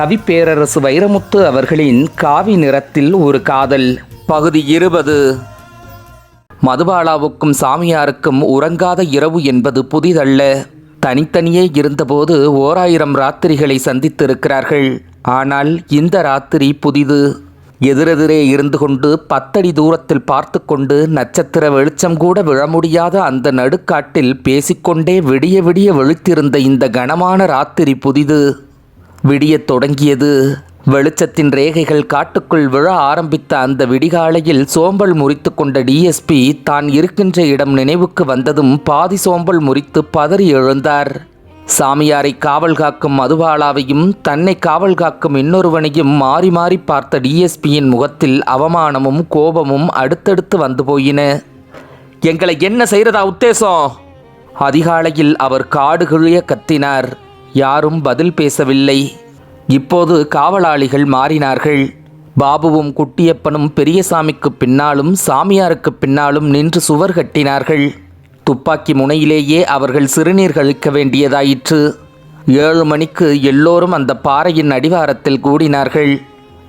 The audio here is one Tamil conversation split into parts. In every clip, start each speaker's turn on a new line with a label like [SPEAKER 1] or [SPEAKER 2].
[SPEAKER 1] கவிப்பேரரசு வைரமுத்து அவர்களின் காவி நிறத்தில் ஒரு காதல். பகுதி இருபது. மதுபாலாவுக்கும் சாமியாருக்கும் உறங்காத இரவு என்பது புதிதல்ல. தனித்தனியே இருந்தபோது ஓராயிரம் ராத்திரிகளை சந்தித்திருக்கிறார்கள். ஆனால் இந்த ராத்திரி புதிது. எதிரெதிரே இருந்து கொண்டு பத்தடி தூரத்தில் பார்த்து கொண்டு நட்சத்திர வெளிச்சம் கூட விழ முடியாத அந்த நடுக்காட்டில் பேசிக்கொண்டே விடிய விடிய வெளுத்திருந்த இந்த கனமான ராத்திரி புதிது. விடியத் தொடங்கியது. வெளிச்சத்தின் ரேகைகள் காட்டுக்குள் விழ ஆரம்பித்த அந்த விடிகாலையில் சோம்பல் முறித்து கொண்ட டிஎஸ்பி தான் இருக்கின்ற இடம் நினைவுக்கு வந்ததும் பாதி சோம்பல் முறித்து பதறி எழுந்தார். சாமியாரை காவல் காக்கும் மதுபாலாவையும் தன்னை காவல் காக்கும் இன்னொருவனையும் மாறி மாறி பார்த்த டிஎஸ்பியின் முகத்தில் அவமானமும் கோபமும் அடுத்தடுத்து வந்து போயின. எங்களை என்ன செய்கிறதா உத்தேசம்? அதிகாலையில் அவர் காடு கிழிய கத்தினார். யாரும் பதில் பேசவில்லை. இப்போது காவலாளிகள் மாறினார்கள். பாபுவும் குட்டியப்பனும் பெரியசாமிக்கு பின்னாலும் சாமியாருக்கு பின்னாலும் நின்று சுவர் கட்டினார்கள். துப்பாக்கி முனையிலேயே அவர்கள் சிறுநீர் கழிக்க வேண்டியதாயிற்று. ஏழு மணிக்கு எல்லோரும் அந்த பாறையின் அடிவாரத்தில் கூடினார்கள்.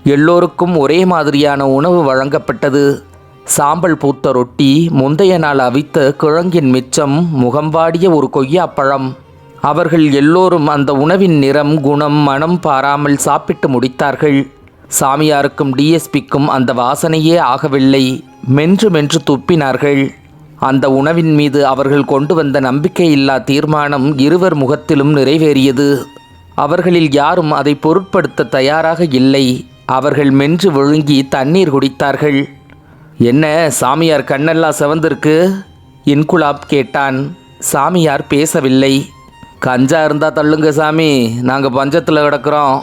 [SPEAKER 1] எல்லோருக்கும் ஒரே மாதிரியான உணவு வழங்கப்பட்டது. சாம்பல் பூத்த ரொட்டி முந்தைய நாள் அவித்த கிழங்கின் மிச்சம் முகம்பாடிய ஒரு கொய்யாப்பழம் அவர்கள் எல்லோரும் அந்த உணவின் நிறம் குணம் மனம் பாராமல் சாப்பிட்டு முடித்தார்கள். சாமியாருக்கும் டிஎஸ்பிக்கும் அந்த வாசனையே ஆகவில்லை. மென்று மென்று துப்பினார்கள். அந்த உணவின் மீது அவர்கள் கொண்டு வந்த நம்பிக்கையில்லா தீர்மானம் இருவர் முகத்திலும் நிறைவேறியது. அவர்களில் யாரும் அதை பொருட்படுத்த தயாராக இல்லை. அவர்கள் மென்று விழுங்கி தண்ணீர் குடித்தார்கள். என்ன சாமியார் கண்ணெல்லாம் சிவந்திருக்கு? இன்குலாப் கேட்டான். சாமியார் பேசவில்லை. கஞ்சா இருந்தா தள்ளுங்க சாமி. நாங்கள் பஞ்சத்தில் கிடக்கிறோம்.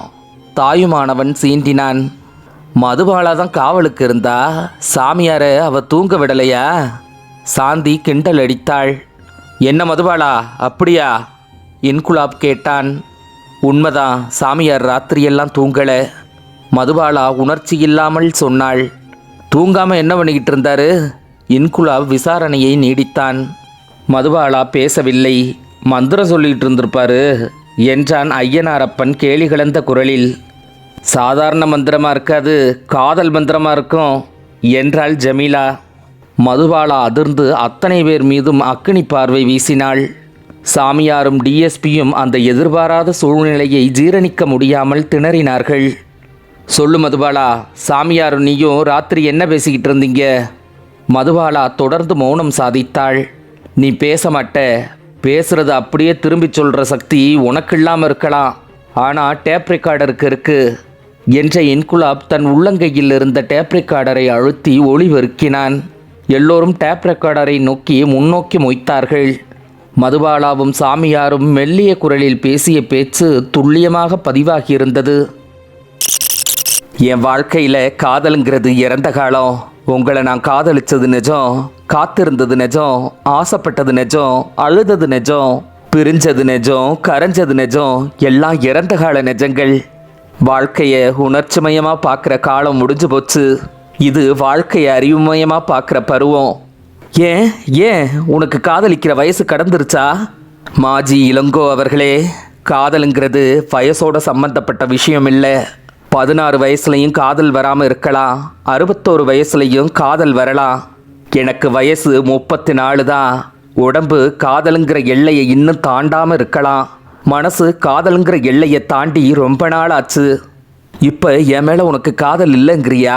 [SPEAKER 1] தாயுமானவன் சீண்டினான். மதுபாலா தான் காவலுக்கு இருந்தா. சாமியாரை அவ தூங்க விடலையா? சாந்தி கிண்டல் அடித்தாள். என்ன மதுபாலா அப்படியா? இன்குலாப் கேட்டான். உண்மைதான் சாமியார் ராத்திரியெல்லாம் தூங்கல. மதுபாலா உணர்ச்சி இல்லாமல் சொன்னாள். தூங்காம என்ன பண்ணிக்கிட்டு இருந்தாரு? இன்குலாப் விசாரணையை நீடித்தான். மதுபாலா பேசவில்லை. மந்திரம் சொல்லிட்டு இருந்திருப்பாரு என்றான் ஐயனாரப்பன் கேலி கலந்த குரலில் சாதாரண மந்திரமா இருக்காது காதல் மந்திரமா இருக்கும் என்றாள் ஜமீலா. மதுபாலா அதிர்ந்து அத்தனை பேர் மீதும் அக்கினி பார்வை வீசினாள். சாமியாரும் டிஎஸ்பியும் அந்த எதிர்பாராத சூழ்நிலையை ஜீரணிக்க முடியாமல் திணறினார்கள். சொல்லு மதுபாலா சாமியாரும் நீயும் ராத்திரி என்ன பேசிக்கிட்டு இருந்தீங்க மதுபாலா தொடர்ந்து மௌனம் சாதித்தாள். நீ பேச மாட்ட பேசுறது அப்படியே திரும்பி சொல்கிற சக்தி உனக்கு இல்லாமல் இருக்கலாம் ஆனால் டேப் ரெக்கார்டருக்கு இருக்கு. என்ற இன்குலாப் தன் உள்ளங்கையில் இருந்த டேப் ரெக்கார்டரை அழுத்தி ஒளிவெருக்கினான் எல்லோரும் டேப் ரெக்கார்டரை நோக்கி முன்னோக்கி மொய்த்தார்கள். மதுபாலாவும் சாமியாரும் மெல்லிய குரலில் பேசிய பேச்சு துல்லியமாக பதிவாகியிருந்தது. என் வாழ்க்கையில் காதலுங்கிறது இறந்த காலம். உங்களை நான் காதலிச்சது நிஜம் காத்திருந்தது நிஜம் ஆசைப்பட்டது நிஜம் அழுதது நிஜம் பிரிஞ்சது நிஜம் கரைஞ்சது நிஜம் எல்லாம் இறந்த கால நிஜங்கள். வாழ்க்கையை உணர்ச்சிமயமாக பார்க்குற காலம் முடிஞ்சு போச்சு. இது வாழ்க்கையை அறிவுமயமாக பார்க்குற பருவம். ஏன் ஏன் உனக்கு காதலிக்கிற வயசு கடந்துருச்சா? மாஜி இளங்கோ அவர்களே காதலுங்கிறது வயசோட சம்பந்தப்பட்ட விஷயம் இல்லை. பதினாறு வயசுலையும் காதல் வராமல் இருக்கலாம் அறுபத்தோரு வயசுலையும் காதல் வரலாம் எனக்கு வயசு முப்பத்தி நாலு தான் உடம்பு காதலுங்கிற எல்லையை இன்னும் தாண்டாமல் இருக்கலாம் மனசு காதலுங்கிற எல்லையை தாண்டி ரொம்ப நாள் ஆச்சு இப்போ என் மேலே உனக்கு காதல் இல்லைங்கிறியா?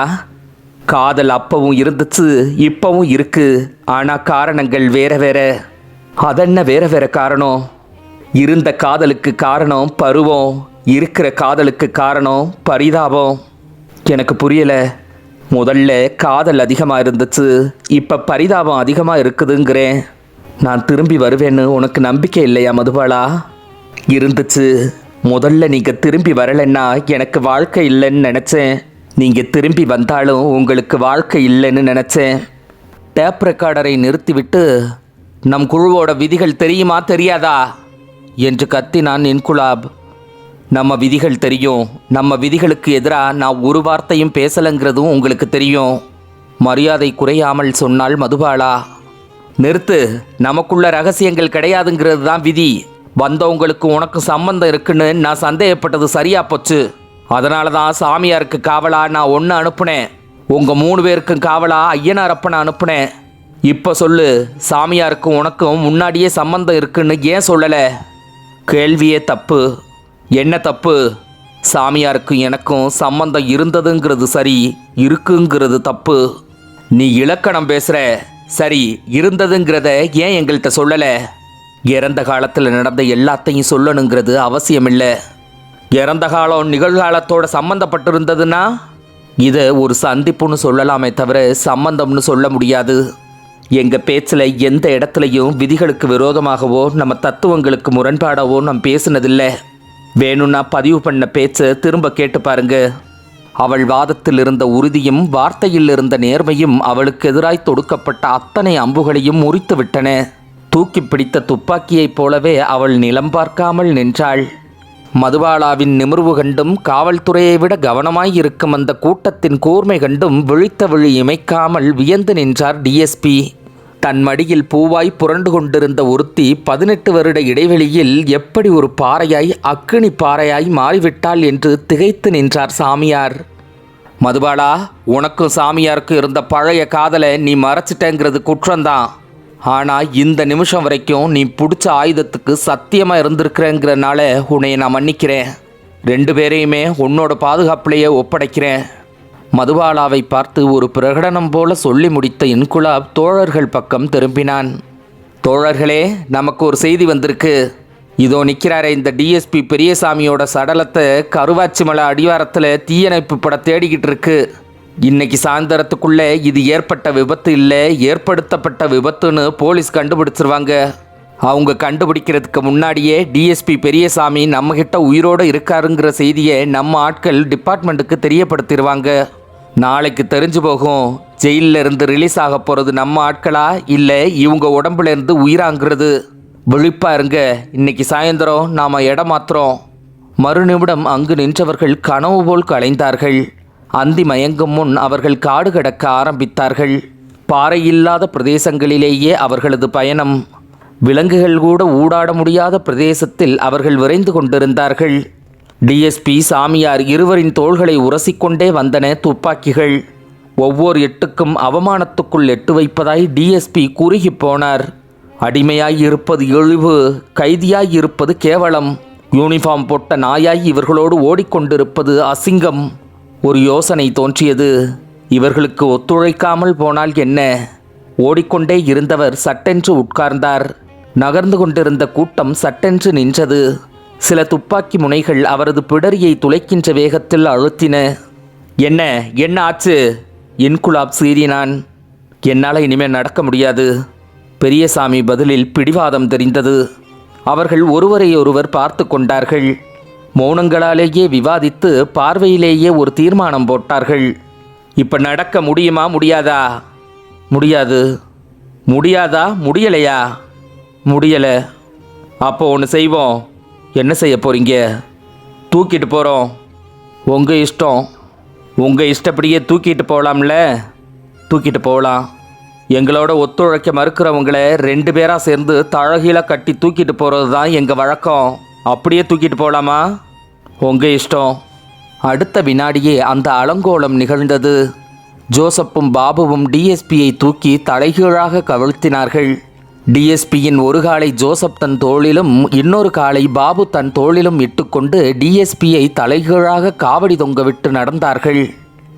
[SPEAKER 1] காதல் அப்பவும் இருந்துச்சு இப்பவும் இருக்கு. ஆனால் காரணங்கள் வேற வேற. அதென்ன வேற வேற காரணம்? இருந்த காதலுக்கு காரணம் பருவம். இருக்கிற காதலுக்கு காரணம் பரிதாபம். எனக்கு புரியல. முதல்ல காதல் அதிகமாக இருந்துச்சு. இப்போ பரிதாபம் அதிகமாக இருக்குதுங்கிறேன். நான் திரும்பி வருவேன்னு உனக்கு நம்பிக்கை இல்லையா மதுபாலா? இருந்துச்சு. முதல்ல நீங்கள் திரும்பி வரலைன்னா எனக்கு வாழ்க்கை இல்லைன்னு நினச்சேன். நீங்கள் திரும்பி வந்தாலும் உங்களுக்கு வாழ்க்கை இல்லைன்னு நினச்சேன். டேப் ரெக்கார்டரை நிறுத்திவிட்டு நம் குழுவோட விதிகள் தெரியுமா தெரியாதா? என்று கத்தினான் இன்குலாப் நம்ம விதிகள் தெரியும். நம்ம விதிகளுக்கு எதிராக நான் ஒரு வார்த்தையும் பேசலைங்கிறதும் உங்களுக்கு தெரியும். மரியாதை குறையாமல் சொன்னால் மதுபாலா. நிறுத்து. நமக்குள்ள ரகசியங்கள் கிடையாதுங்கிறது தான் விதி. வந்தவங்களுக்கு உனக்கு சம்பந்தம் இருக்குன்னு நான் சந்தேகப்பட்டது சரியா போச்சு. அதனால தான் சாமியாருக்கு காவலா நான் ஒன்று அனுப்புனேன். உங்கள் மூணு பேருக்கும் காவலா ஐயனாரப்பனை அனுப்புனேன். இப்போ சொல்லு சாமியாருக்கும் உனக்கும் முன்னாடியே சம்மந்தம் இருக்குன்னு ஏன் சொல்லலை? கேள்வியே தப்பு. என்ன தப்பு? சாமியாருக்கும் எனக்கும் சம்பந்தம் இருந்ததுங்கிறது சரி இருக்குங்கிறது தப்பு. நீ இலக்கணம் பேசுகிற சரி இருந்ததுங்கிறத ஏன் எங்கள்கிட்ட சொல்லலை? இறந்த காலத்தில் நடந்த எல்லாத்தையும் சொல்லணுங்கிறது அவசியமில்லை. இறந்த காலம் நிகழ்காலத்தோட சம்மந்தப்பட்டிருந்ததுன்னா இதை ஒரு சந்திப்புன்னு சொல்லலாமே தவிர சம்பந்தம்னு சொல்ல முடியாது. எங்கள் பேச்சில் எந்த இடத்துலையும் விதிகளுக்கு விரோதமாகவோ நம்ம தத்துவங்களுக்கு முரண்பாடாவோ நாம் பேசினதில்லை. வேணும்னா பதிவு பண்ண பேச்சை திரும்ப கேட்டு பாருங்க. அவள் வாதத்தில் இருந்த உறுதியும் வார்த்தையில் இருந்த நேர்மையும் அவளுக்கு எதிராய் தொடுக்கப்பட்ட அத்தனை அம்புகளையும் முறித்து விட்டன. தூக்கி பிடித்த துப்பாக்கியைப் போலவே அவள் நிலம் பார்க்காமல் நின்றாள். மதுபாலாவின் நிமிர்வு கண்டும் காவல்துறையை விட கவனமாய் இருக்கும் அந்த கூட்டத்தின் கூர்மை கண்டும் விழித்த விழி இமைக்காமல் வியந்து நின்றார் டிஎஸ்பி தன் மடியில் பூவாய் புரண்டு கொண்டிருந்த ஒருத்தி பதினெட்டு வருட இடைவெளியில் எப்படி ஒரு பாறையாய் அக்கினி பாறையாய் மாறிவிட்டாள் என்று திகைத்து நின்றார் சாமியார். மதுபாலா உனக்கும் சாமியாருக்கும் இருந்த பழைய காதலை நீ மறைச்சிட்டேங்கிறது குற்றம்தான். ஆனால் இந்த நிமிஷம் வரைக்கும் நீ பிடிச்ச ஆயுதத்துக்கு சத்தியமாக இருந்திருக்கிறேங்கிறனால உன்னை நான் மன்னிக்கிறேன். ரெண்டு பேரையுமே உன்னோட பாதுகாப்பிலேயே ஒப்படைக்கிறேன். மதுபாலாவை பார்த்து ஒரு பிரகடனம் போல சொல்லி முடித்த இன்குலாப் தோழர்கள் பக்கம் திரும்பினான். தோழர்களே நமக்கு ஒரு செய்தி வந்திருக்கு. இதோ நிற்கிறாரே இந்த டிஎஸ்பி பெரியசாமியோட சடலத்தை கருவாச்சி மலை அடிவாரத்தில் தீயணைப்பு பட தேடிக்கிட்டு இருக்கு. இன்னைக்கு சாயந்தரத்துக்குள்ளே இது ஏற்பட்ட விபத்து இல்லை ஏற்படுத்தப்பட்ட விபத்துன்னு போலீஸ் கண்டுபிடிச்சிருவாங்க. அவங்க கண்டுபிடிக்கிறதுக்கு முன்னாடியே டிஎஸ்பி பெரியசாமி நம்மகிட்ட உயிரோடு இருக்காருங்கிற செய்தியை நம்ம ஆட்கள் டிபார்ட்மெண்ட்டுக்கு தெரியப்படுத்திடுவாங்க நாளைக்கு தெரிஞ்சு போகும். ஜெயிலில் இருந்து ரிலீஸ் ஆக போகிறது நம்ம ஆட்களா? இல்லை இவங்க உடம்புல இருந்து உயிராங்கிறது? விழிப்பா இருங்க. இன்னைக்கு சாயந்தரம் நாம் இடம் மாத்திரம் மறுநிமிடம் அங்கு நின்றவர்கள் கனவு போல் கலைந்தார்கள். அந்தி மயங்கும் முன் அவர்கள் காடு கடக்க ஆரம்பித்தார்கள். பாறை இல்லாத பிரதேசங்களிலேயே அவர்களது பயணம். விலங்குகள் கூட ஊடாட முடியாத பிரதேசத்தில் அவர்கள் விரைந்து கொண்டிருந்தார்கள். டிஎஸ்பி சாமியார் இருவரின் தோள்களை உரசிக்கொண்டே வந்தன துப்பாக்கிகள். ஒவ்வொரு எட்டுக்கும் அவமானத்துக்குள் எட்டு வைப்பதாய் டிஎஸ்பி குறுகி போனார். அடிமையாய் இருப்பது இழிவு கைதியாய் இருப்பது கேவலம். யூனிஃபார்ம் போட்ட நாயாய் இவர்களோடு ஓடிக்கொண்டிருப்பது அசிங்கம். ஒரு யோசனை தோன்றியது இவர்களுக்கு ஒத்துழைக்காமல் போனால் என்ன? ஓடிக்கொண்டே இருந்தவர் சட்டென்று உட்கார்ந்தார். நகர்ந்து கொண்டிருந்த கூட்டம் சட்டென்று நின்றது. சில துப்பாக்கி முனைகள் அவரது பிடரியை துளைக்கின்ற வேகத்தில் அழுத்தின. என்ன என்ன ஆச்சு? இன்குலாப் சீறினான் என்னால் இனிமேல் நடக்க முடியாது. பெரியசாமி பதிலில் பிடிவாதம் தெரிந்தது. அவர்கள் ஒருவரையொருவர் பார்த்து கொண்டார்கள். மௌனங்களாலேயே விவாதித்து பார்வையிலேயே ஒரு தீர்மானம் போட்டார்கள். இப்போ நடக்க முடியுமா முடியாதா? முடியாது. முடியாதா? முடியலையா? முடியலை. அப்போ ஒன்று செய்வோம். என்ன செய்ய போகிறீங்க தூக்கிட்டு போகிறோம் உங்கள் இஷ்டம். உங்கள் இஷ்டப்படியே தூக்கிட்டு போகலாம்ல தூக்கிட்டு போகலாம் எங்களோட ஒத்துழைக்க மறுக்கிறவங்களை ரெண்டு பேராக சேர்ந்து தழகீழ கட்டி தூக்கிட்டு போகிறது தான் எங்கள் வழக்கம். அப்படியே தூக்கிட்டு போகலாமா உங்கள் இஷ்டம். அடுத்த வினாடியே அந்த அலங்கோலம் நிகழ்ந்தது. ஜோசப்பும் பாபுவும் டிஎஸ்பியை தூக்கி தலைகீழாக கவிழ்த்தினார்கள். டிஎஸ்பியின் ஒரு காலை ஜோசப் தன் தோளிலும் இன்னொரு காலை பாபு தன் தோளிலும் இட்டுக்கொண்டு டிஎஸ்பியை தலைகீழாக காவடி தொங்கவிட்டு நடந்தார்கள்.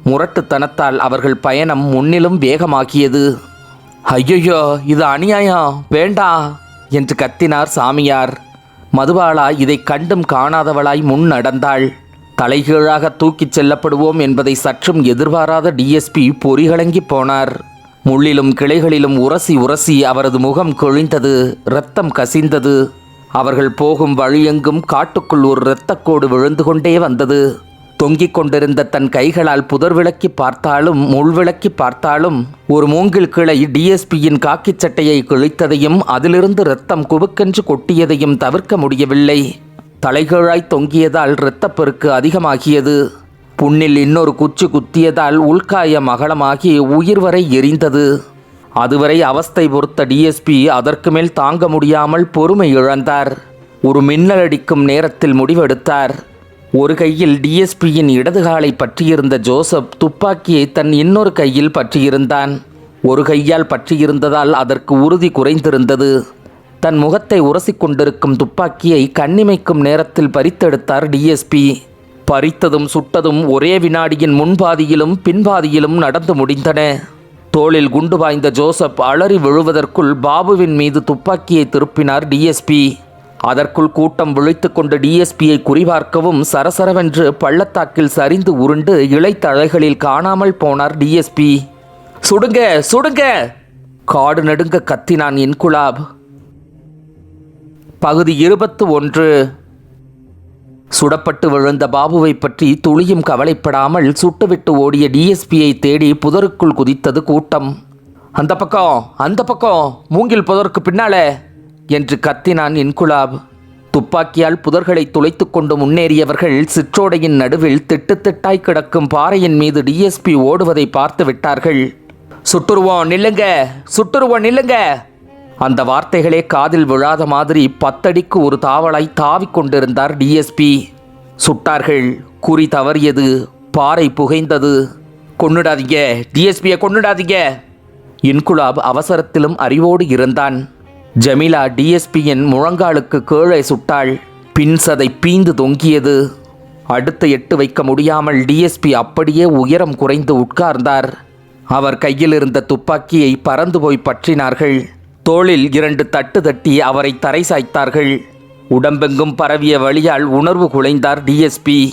[SPEAKER 1] முரட்டுத்தனத்தால் அவர்கள் பயணம் முன்னிலும் வேகமாக்கியது ஐயையோ இது அநியாயம். வேண்டா என்று கத்தினார் சாமியார். மதுபாலா இதை கண்டும் காணாதவளாய் முன் நடந்தாள். தலைகீழாக தூக்கிச் செல்லப்படுவோம் என்பதை சற்றும் எதிர்பாராத டிஎஸ்பி பொறிகளங்கி போனார். முள்ளிலும் கிளைகளிலும் உரசி உரசி அவரது முகம் கொழிந்தது இரத்தம் கசிந்தது. அவர்கள் போகும் வழியெங்கும் காட்டுக்குள் ஒரு இரத்தக்கோடு விழுந்து கொண்டே வந்தது. தொங்கிக் கொண்டிருந்த தன் கைகளால் புதர் விளக்கி பார்த்தாலும் முள் விளக்கி பார்த்தாலும் ஒரு மூங்கில் கிளை டிஎஸ்பியின் காக்கிச் சட்டையை கிழித்ததையும் அதிலிருந்து இரத்தம் குபுக்கென்று கொட்டியதையும் தவிர்க்க முடியவில்லை. தலைகீழாய் தொங்கியதால் இரத்தப்பெருக்கு அதிகமாகியது. புண்ணில் இன்னொரு குச்சி குத்தியதால் உள்காயம் அகலமாகி உயிர் வரை எரிந்தது. அதுவரை அவஸ்தை பொறுத்த டிஎஸ்பி அதற்கு மேல் தாங்க முடியாமல் பொறுமை இழந்தார். ஒரு மின்னல் அடிக்கும் நேரத்தில் முடிவெடுத்தார். ஒரு கையில் டிஎஸ்பியின் இடதுகாலை பற்றியிருந்த ஜோசப் துப்பாக்கியை தன் இன்னொரு கையில் பற்றியிருந்தான். ஒரு கையால் பற்றியிருந்ததால் அதற்கு உறுதி குறைந்திருந்தது. தன் முகத்தை உரசிக்கொண்டிருக்கும் துப்பாக்கியை கண்ணிமைக்கும் நேரத்தில் பறித்தெடுத்தார் டிஎஸ்பி பறித்ததும் சுட்டதும் ஒரே வினாடியின் முன்பாதியிலும் பின்பாதியிலும் நடந்து முடிந்தன. தோளில் குண்டு பாய்ந்த ஜோசப் அலறி விழுவதற்குள் பாபுவின் மீது துப்பாக்கியை திருப்பினார் டிஎஸ்பி அதற்குள் கூட்டம் விழித்து கொண்டு டிஎஸ்பியை குறிபார்க்கவும் சரசரவென்று பள்ளத்தாக்கில் சரிந்து உருண்டு இலைத்தழைகளில் காணாமல் போனார் டிஎஸ்பி சுடுங்க சுடுங்க! காடு நடுங்க கத்தினான் இன்குலாப் பகுதி இருபத்து ஒன்று. சுடப்பட்டு விழுந்த பாபுவை பற்றி துளியும் கவலைப்படாமல் சுட்டுவிட்டு ஓடிய டிஎஸ்பியை தேடி புதருக்குள் குதித்தது கூட்டம். அந்த பக்கம் அந்த பக்கம் மூங்கில் புதருக்கு பின்னாலே என்று கத்தினான் இன்குலாப். துப்பாக்கியால் புதர்களை துளைத்து கொண்டு முன்னேறியவர்கள் சிற்றோடையின் நடுவில் திட்டு திட்டாய் கிடக்கும் பாறையின் மீது டிஎஸ்பி ஓடுவதை பார்த்து விட்டார்கள். சுட்டுருவோம் நில்லுங்க சுட்டுருவோம் நில்லுங்க அந்த வார்த்தைகளே காதில் விழாத மாதிரி பத்தடிக்கு ஒரு தாவலாய் தாவிக் கொண்டிருந்தார் டிஎஸ்பி சுட்டார்கள் குறி தவறியது பாறை புகைந்தது. கொன்னுடாதீங்க டிஎஸ்பியை கொன்னுடாதீங்க. இன்குலாப் அவசரத்திலும் அறிவோடு இருந்தான். ஜமீலா டிஎஸ்பியின் முழங்காலுக்கு கீழே சுட்டாள். பின் சதை பீந்து தொங்கியது. அடுத்து எட்டு வைக்க முடியாமல் டிஎஸ்பி அப்படியே உயரம் குறைந்து உட்கார்ந்தார். அவர் கையில் இருந்த துப்பாக்கியை பறந்து போய் பற்றினார்கள். தோளில் இரண்டு தட்டு தட்டி அவரை தரை சாய்த்தார்கள். உடம்பெங்கும் பரவிய வழியால் உணர்வு குலைந்தார் டிஎஸ்பி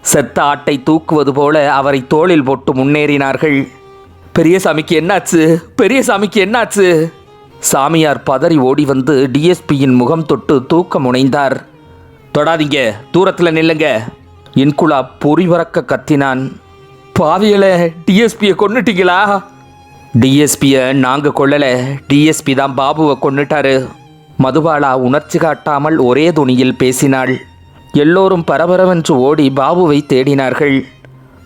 [SPEAKER 1] செத்த ஆட்டை தூக்குவது போல அவரை தோளில் போட்டு முன்னேறினார்கள். பெரியசாமிக்கு என்னாச்சு? பெரியசாமிக்கு என்னாச்சு? சாமியார் பதறி ஓடி வந்து டிஎஸ்பியின் முகம் தொட்டு தூக்க முனைந்தார். தொடாதீங்க தூரத்தில் நில்லுங்க. இன்குலா பொறிவறக்க கத்தினான். பாவியல டிஎஸ்பியை கொன்னுட்டீங்களா? டிஎஸ்பியை நாங்கள் கொள்ளலை டிஎஸ்பி தான் பாபுவை கொன்னுட்டாரு. மதுபாலா உணர்ச்சி காட்டாமல் ஒரே துணியில் பேசினாள். எல்லோரும் பரபரவென்று ஓடி பாபுவை தேடினார்கள்.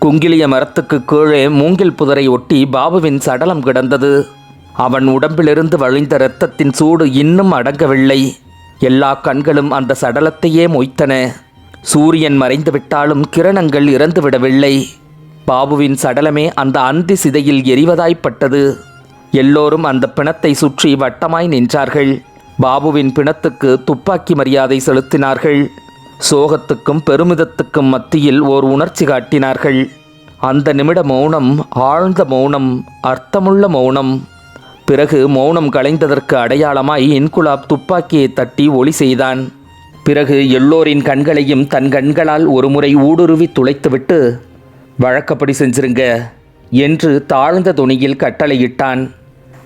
[SPEAKER 1] குங்கிலிய மரத்துக்கு கீழே மூங்கில் புதரை ஒட்டி பாபுவின் சடலம் கிடந்தது. அவன் உடம்பிலிருந்து வழிந்த இரத்தத்தின் சூடு இன்னும் அடங்கவில்லை. எல்லா கண்களும் அந்த சடலத்தையே மொய்த்தன. சூரியன் மறைந்து விட்டாலும் கிரணங்கள் இறந்துவிடவில்லை. பாபுவின் சடலமே அந்த அந்தி சிதையில் எரிவதாய்ப்பட்டது எல்லோரும் அந்த பிணத்தை சுற்றி வட்டமாய் நின்றார்கள். பாபுவின் பிணத்துக்கு துப்பாக்கி மரியாதை செலுத்தினார்கள். சோகத்துக்கும் பெருமிதத்துக்கும் மத்தியில் ஓர் உணர்ச்சி காட்டினார்கள். அந்த நிமிட மௌனம் ஆழ்ந்த மௌனம் அர்த்தமுள்ள மௌனம். பிறகு மௌனம் கலைந்ததற்கு அடையாளமாய் இன்குலாப் துப்பாக்கியை தட்டி ஒளி செய்தான். பிறகு எல்லோரின் கண்களையும் தன் கண்களால் ஒருமுறை ஊடுருவி துளைத்துவிட்டு வழக்கப்படி செஞ்சிருங்க என்று தாழ்ந்த துணியில் கட்டளையிட்டான்.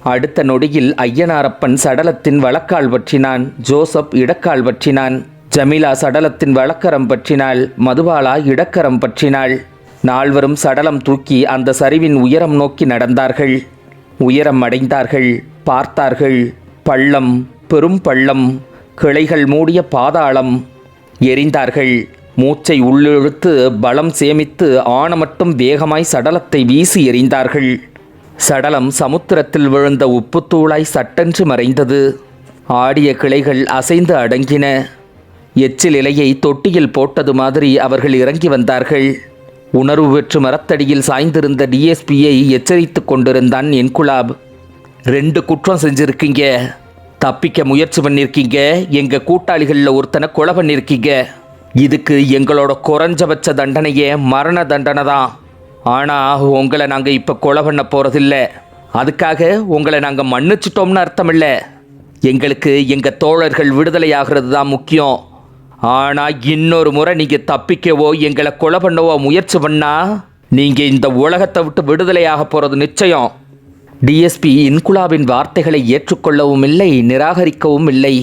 [SPEAKER 1] அடுத்த நொடியில் ஐயனாரப்பன் சடலத்தின் வழக்கால் பற்றினான். ஜோசப் இடக்கால் பற்றினான். ஜமீலா சடலத்தின் வழக்கரம் பற்றினாள். மதுபாலா இடக்கரம் பற்றினாள். நால்வரும் சடலம் தூக்கி அந்த சரிவின் உயரம் நோக்கி நடந்தார்கள். உயரம் அடைந்தார்கள். பார்த்தார்கள். பள்ளம் பெரும் பள்ளம் கிளைகள் மூடிய பாதாளம். எரிந்தார்கள். மூச்சை உள்ளிழுத்து பலம் சேமித்து ஆணமட்டும் வேகமாய் சடலத்தை வீசி எறிந்தார்கள். சடலம் சமுத்திரத்தில் விழுந்த உப்புத்தூளாய் சட்டென்று மறைந்தது. ஆடிய கிளைகள் அசைந்து அடங்கின. எச்சில் இலையை தொட்டியில் போட்டது மாதிரி அவர்கள் இறங்கி வந்தார்கள். உணர்வு பெற்று மரத்தடியில் சாய்ந்திருந்த டிஎஸ்பியை எச்சரித்துக் கொண்டிருந்தான் என்குலாப். ரெண்டு குற்றம் செஞ்சிருக்கீங்க. தப்பிக்க முயற்சி பண்ணியிருக்கீங்க எங்க கூட்டாளிகளில் ஒருத்தனை கொலை பண்ணியிருக்கீங்க இதுக்கு எங்களோட குறைஞ்சபட்ச தண்டனையே மரண தண்டனை தான் ஆனால் உங்களை நாங்கள் இப்போ கொலை பண்ண போகிறதில்ல அதுக்காக உங்களை நாங்கள் மன்னிச்சிட்டோம்னு அர்த்தம் இல்லை எங்களுக்கு எங்கள் தோழர்கள் விடுதலை ஆகிறது தான் முக்கியம். ஆனால் இன்னொரு முறை நீங்கள் தப்பிக்கவோ எங்களை கொலை பண்ணவோ முயற்சி பண்ணால் நீங்கள் இந்த உலகத்தை விட்டு விடுதலையாக போகிறது நிச்சயம். டிஎஸ்பி இன்குலாவின் வார்த்தைகளை ஏற்றுக்கொள்ளவும் இல்லை நிராகரிக்கவும் இல்லை.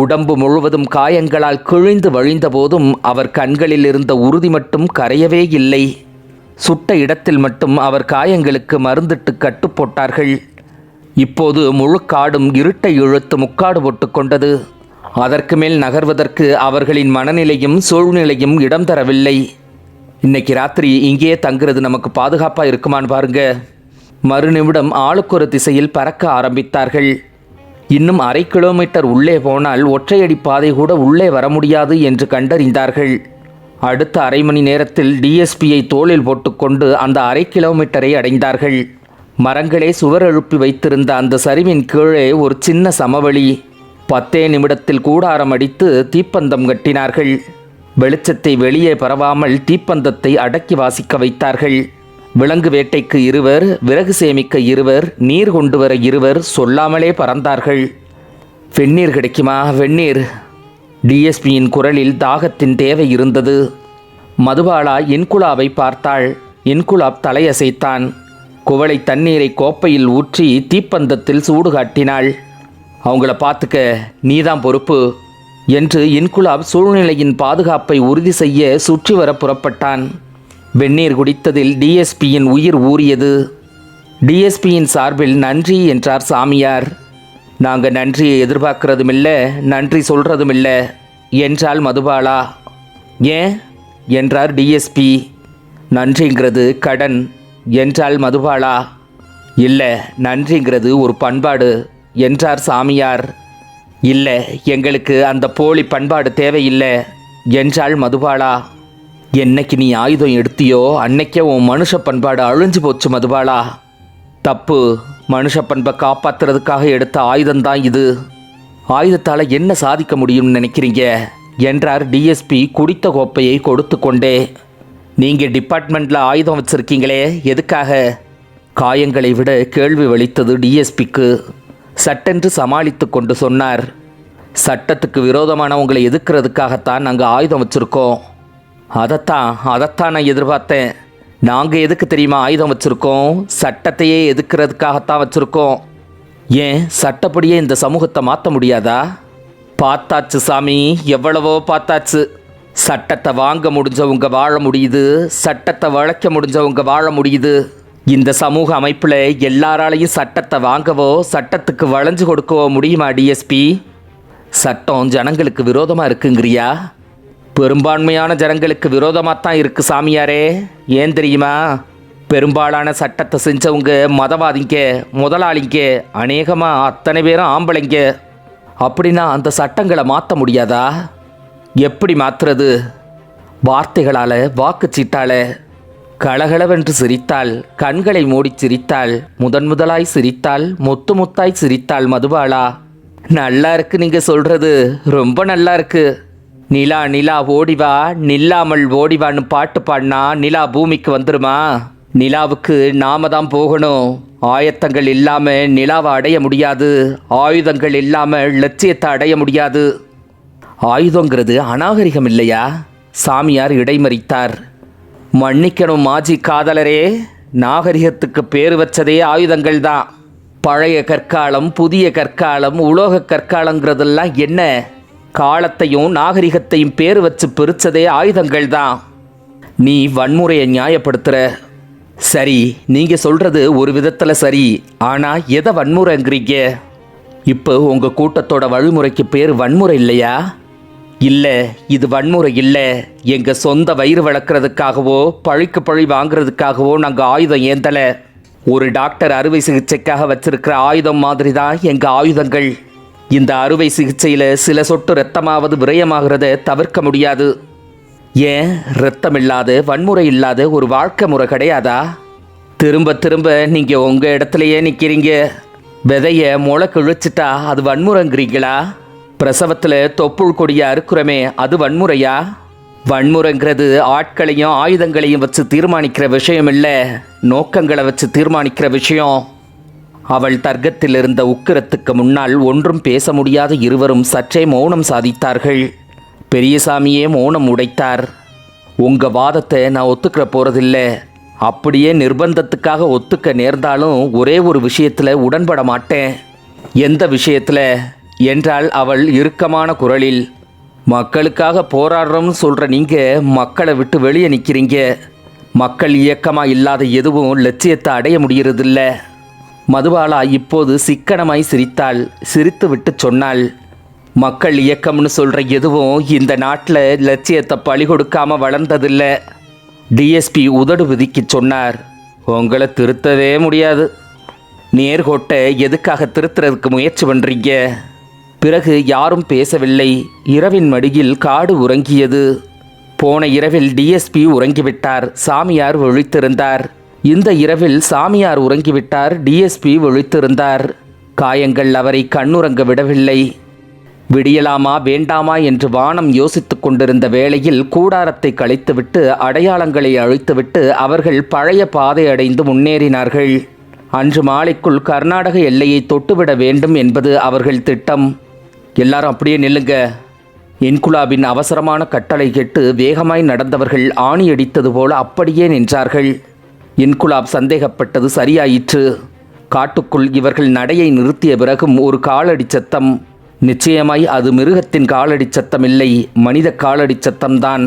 [SPEAKER 1] உடம்பு முழுவதும் காயங்களால் கிழிந்து வழிந்த போதும் அவர் கண்களில் இருந்த உறுதி மட்டும் கரையவே இல்லை. சுட்ட இடத்தில் மட்டும் அவர் காயங்களுக்கு மருந்திட்டு கட்டுப்போட்டார்கள் இப்போது முழு காடும் இருட்டை இழுத்து முக்காடு போட்டு கொண்டது. அதற்கு மேல் நகர்வதற்கு அவர்களின் மனநிலையும் சூழ்நிலையும் இடம் தரவில்லை. இன்னைக்கு ராத்திரி இங்கேயே தங்குறது நமக்கு பாதுகாப்பாக இருக்குமான்னு பாருங்க. மறுநிமிடம் ஆளுக்கொரு திசையில் பறக்க ஆரம்பித்தார்கள். இன்னும் அரை கிலோமீட்டர் உள்ளே போனால் ஒற்றையடி பாதை கூட உள்ளே வர முடியாது என்று கண்டறிந்தார்கள். அடுத்த அரை மணி நேரத்தில் டிஎஸ்பியை தோளில் போட்டுக்கொண்டு அந்த அரை கிலோமீட்டரை அடைந்தார்கள். மரங்களே சுவர் எழுப்பி வைத்திருந்த அந்த சரிவின் கீழே ஒரு சின்ன சமவெளி. பத்தே நிமிடத்தில் கூடாரம் அடித்து தீப்பந்தம் கட்டினார்கள். வெளிச்சத்தை வெளியே பரவாமல் தீப்பந்தத்தை அடக்கி வாசிக்க வைத்தார்கள். விலங்கு வேட்டைக்கு இருவர் விறகு சேமிக்க இருவர் நீர் கொண்டு வர இருவர் சொல்லாமலே பறந்தார்கள். வெந்நீர் கிடைக்குமா? வெந்நீர். டிஎஸ்பியின் குரலில் தாகத்தின் தேவை இருந்தது. மதுபாலா இன்குலாவை பார்த்தாள். இன்குலாப் தலையசைத்தான். குவளை தண்ணீரை கோப்பையில் ஊற்றி தீப்பந்தத்தில் சூடு காட்டினாள். அவங்கள பார்த்துக்க நீதான் பொறுப்பு என்று இன்குலாப் சூழ்நிலையின் பாதுகாப்பை உறுதி செய்ய சுற்றி வர புறப்பட்டான். வெந்நீர் குடித்ததில் டிஎஸ்பியின் உயிர் ஊறியது. டிஎஸ்பியின் சார்பில் நன்றி என்றார் சாமியார். நாங்கள் நன்றியை எதிர்பார்க்கறதும் இல்லை நன்றி சொல்கிறதும் இல்லை என்றாள் மதுபாலா. ஏன்? என்றார் டிஎஸ்பி நன்றிங்கிறது கடன் என்றாள் மதுபாலா. இல்லை நன்றிங்கிறது ஒரு பண்பாடு என்றார் சாமியார். இல்லை எங்களுக்கு அந்த போலி பண்பாடு தேவையில்லை என்றாள் மதுபாலா. என்னைக்கு நீ ஆயுதம் எடுத்தியோ அன்னைக்கே உன் மனுஷ பண்பாடு அழிஞ்சு போச்சு மதுபாலா. தப்பு மனுஷ பண்பை காப்பாத்துறதுக்காக எடுத்த ஆயுதம்தான் இது. ஆயுதத்தால் என்ன சாதிக்க முடியும்னு நினைக்கிறீங்க? என்றார் டிஎஸ்பி குடித்த கோப்பையை கொடுத்து கொண்டே. நீங்கள் டிபார்ட்மெண்ட்டில் ஆயுதம் வச்சிருக்கீங்களே எதுக்காக? காயங்களை விட கேள்வி வலித்தது டிஎஸ்பிக்கு சட்டென்று சமாளித்து கொண்டு சொன்னார். சட்டத்துக்கு விரோதமானவங்களை எதிர்க்கிறதுக்காகத்தான் நாங்கள் ஆயுதம் வச்சுருக்கோம். அதைத்தான் அதைத்தான் நான் எதிர்பார்த்தேன். நாங்கள் எதுக்கு தெரியுமா ஆயுதம் வச்சுருக்கோம்? சட்டத்தையே எதுக்கிறதுக்காகத்தான் வச்சுருக்கோம். ஏன் சட்டப்படியே இந்த சமூகத்தை மாற்ற முடியாதா? பார்த்தாச்சு சாமி எவ்வளவோ பார்த்தாச்சு. சட்டத்தை வாங்க முடிஞ்சவங்க வாழ முடியுது. சட்டத்தை வளைக்க முடிஞ்சவங்க வாழ முடியுது. இந்த சமூக அமைப்பில் எல்லாராலையும் சட்டத்தை வாங்கவோ சட்டத்துக்கு வளைஞ்சு கொடுக்கவோ முடியுமா டிஎஸ்பி சட்டம் ஜனங்களுக்கு விரோதமாக இருக்குங்கிறியா? பெரும்பான்மையான ஜனங்களுக்கு விரோதமாக தான் இருக்கு சாமியாரே. ஏன் தெரியுமா? பெரும்பாலான சட்டத்தை செஞ்சவங்க மதவாதிங்க முதலாளிங்க அநேகமாக அத்தனை பேரும் ஆம்பளைங்க. அப்படின்னா அந்த சட்டங்களை மாற்ற முடியாதா? எப்படி மாற்றுறது? வார்த்தைகளால் வாக்குச்சீட்டால் கலகலவென்று சிரித்தாள் கண்களை மூடிச் சிரித்தாள் முதன் முதலாய் சிரித்தாள் முத்து முத்தாய் சிரித்தாள் மதுபாலா? நல்லா இருக்கு நீங்கள் சொல்கிறது ரொம்ப நல்லா இருக்குது நிலா நிலா ஓடிவா. நில்லாமல் ஓடிவான்னு பாட்டு பாடினா நிலா பூமிக்கு வந்துருமா? நிலாவுக்கு நாம தான் போகணும். ஆயத்தங்கள் இல்லாம நிலாவை அடைய முடியாது. ஆயுதங்கள் இல்லாம லட்சியத்தை அடைய முடியாது. ஆயுதங்கிறது அநாகரிகம் இல்லையா? சாமியார் இடைமறித்தார். மன்னிக்கணும் மாஜி காதலரே. நாகரிகத்துக்கு பேர் வச்சதே ஆயுதங்கள் தான். பழைய கற்காலம் புதிய கற்காலம் உலோக கற்காலங்கிறதெல்லாம் என்ன? காலத்தையும் நாகரிகத்தையும் பேர் வச்சு பிரித்ததே ஆயுதங்கள் தான் நீ வன்முறையை நியாயப்படுத்துற. சரி நீங்கள் சொல்கிறது ஒரு விதத்தில் சரி. ஆனால் எதை வன்முறைங்கிறீங்க? இப்போ உங்கள் கூட்டத்தோட வழிமுறைக்கு பேர் வன்முறை இல்லையா? இல்லை இது வன்முறை இல்லை. எங்கள் சொந்த வயிறு வளர்க்குறதுக்காகவோ பழிக்கு பழி வாங்குறதுக்காகவோ நாங்கள் ஆயுதம் ஏந்தலை. ஒரு டாக்டர் அறுவை சிகிச்சைக்காக வச்சிருக்கிற ஆயுதம் மாதிரி தான் எங்கள் ஆயுதங்கள். இந்த அறுவை சிகிச்சையில் சில சொட்டு ரத்தமாவது விரயமாகிறத தவிர்க்க முடியாது. ஏன்? ரத்தம் இல்லாத வன்முறை இல்லாத ஒரு வாழ்க்கை முறை கிடையாதா? திரும்ப திரும்ப நீங்கள் உங்கள் இடத்துலையே நிற்கிறீங்க விதைய முளை கிழிச்சிட்டா அது வன்முறைங்கிறீங்களா? பிரசவத்தில் தொப்புள் கொடியை அறுக்குறமே அது வன்முறையா? வன்முறைங்கிறது ஆட்களையும் ஆயுதங்களையும் வச்சு தீர்மானிக்கிற விஷயம் இல்லை. நோக்கங்களை வச்சு தீர்மானிக்கிற விஷயம். அவள் தர்க்கத்தில் இருந்த உக்கிரத்துக்கு முன்னால் ஒன்றும் பேச முடியாத இருவரும் சற்றே மௌனம் சாதித்தார்கள். பெரியசாமியே மௌனம் உடைத்தார். உங்க வாதத்தை நான் ஒத்துக்கிற போகிறதில்ல அப்படியே நிர்பந்தத்துக்காக ஒத்துக்க நேர்ந்தாலும் ஒரே ஒரு விஷயத்தில் உடன்பட மாட்டேன். எந்த விஷயத்தில்? என்றால் அவள் இறுக்கமான குரலில். மக்களுக்காக போராடுறோம்னு சொல்கிற நீங்கள் மக்களை விட்டு வெளியே நிற்கிறீங்க மக்கள் இயக்கமாக இல்லாத எதுவும் லட்சியத்தை அடைய முடியறதில்ல. மதுபாலா இப்போது சிக்கனமாய் சிரித்தாள். சிரித்துவிட்டு சொன்னாள் மக்கள் இயக்கம்னு சொல்கிற எதுவும் இந்த நாட்டில் லட்சியத்தை பழி கொடுக்காமல் வளர்ந்ததில்லை டிஎஸ்பி உதடு விதிக்கு சொன்னார். உங்களை திருத்தவே முடியாது. நேர்கோட்டை எதுக்காக திருத்துறதுக்கு முயற்சி பண்ணுறீங்க பிறகு யாரும் பேசவில்லை. இரவின் மடியில் காடு உறங்கியது. போன இரவில் டிஎஸ்பி உறங்கிவிட்டார். சாமியார் ஒழித்திருந்தார். இந்த இரவில் சாமியார் உறங்கிவிட்டார் டிஎஸ்பி விழித்திருந்தார். காயங்கள் அவரை கண்ணுறங்க விடவில்லை. விடியலாமா வேண்டாமா என்று வானம் யோசித்துக் கொண்டிருந்த வேளையில் கூடாரத்தை களைத்துவிட்டு அடையாளங்களை அழித்துவிட்டு அவர்கள் பழைய பாதை அடைந்து முன்னேறினார்கள். அன்று மாலைக்குள் கர்நாடக எல்லையை தொட்டுவிட வேண்டும் என்பது அவர்கள் திட்டம். எல்லாரும் அப்படியே நில்லுங்க. இன்குலாபின் அவசரமான கட்டளை கேட்டு வேகமாய் நடந்தவர்கள் ஆணி அடித்தது போல அப்படியே நின்றார்கள். இன்குலாப் சந்தேகப்பட்டது சரியாயிற்று. காட்டுக்குள் இவர்கள் நடையை நிறுத்திய பிறகும் ஒரு காலடி சத்தம். நிச்சயமாய் அது மிருகத்தின் காலடி சத்தம் இல்லை மனித காலடி சத்தம்தான்.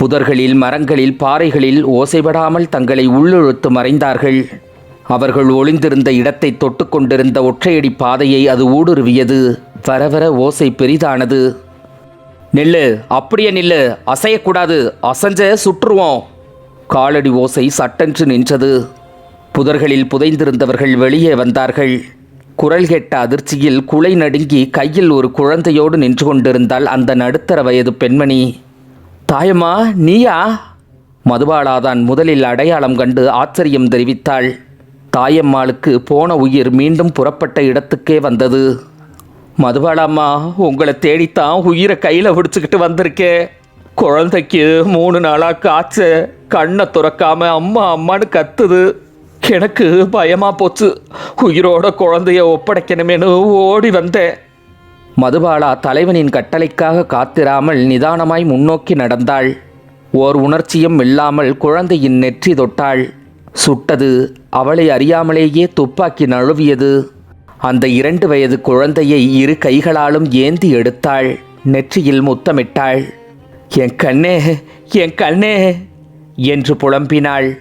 [SPEAKER 1] புதர்களில் மரங்களில் பாறைகளில் ஓசைபடாமல் தங்களை உள்ளிழுத்து மறைந்தார்கள். அவர்கள் ஒளிந்திருந்த இடத்தை தொட்டுக்கொண்டிருந்த ஒற்றையடி பாதையை அது ஊடுருவியது. வர வர ஓசை பெரிதானது. நில்லு அப்படியே நில்லு அசையக்கூடாது அசஞ்ச சுற்றுவோம். காலடி ஓசை சட்டென்று நின்றது. புதர்களில் புதைந்திருந்தவர்கள் வெளியே வந்தார்கள். குரல் கேட்ட அதிர்ச்சியில் குலை நடுங்கி கையில் ஒரு குழந்தையோடு நின்று கொண்டிருந்தாள் அந்த நடுத்தர வயது பெண்மணி. தாயம்மா நீயா? மதுபாலாதான் முதலில் அடையாளம் கண்டு ஆச்சரியம் தெரிவித்தாள். தாயம்மாளுக்கு போன உயிர் மீண்டும் புறப்பட்ட இடத்துக்கே வந்தது. மதுபாலாம்மா உங்களை தேடித்தான் உயிரை கையில் பிடிச்சிக்கிட்டு வந்திருக்கே. குழந்தைக்கு மூணு நாளாக காய்ச்ச கண்ணை துறக்காம அம்மா அம்மான்னு கத்துது. எனக்கு பயமா போச்சு. உயிரோட குழந்தைய ஒப்படைக்கணுமேனு ஓடி வந்தேன். மதுபாலா தலைவனின் கட்டளைக்காக காத்திராமல் நிதானமாய் முன்னோக்கி நடந்தாள். ஓர் உணர்ச்சியும் இல்லாமல் குழந்தையின் நெற்றி தொட்டாள். சுட்டது அவளை அறியாமலேயே துப்பாக்கி நழுவியது. அந்த இரண்டு வயது குழந்தையை இரு கைகளாலும் ஏந்தி எடுத்தாள். நெற்றியில் முத்தமிட்டாள். என் கண்ணே என் கண்ணே! என்று புலம்பினாள்.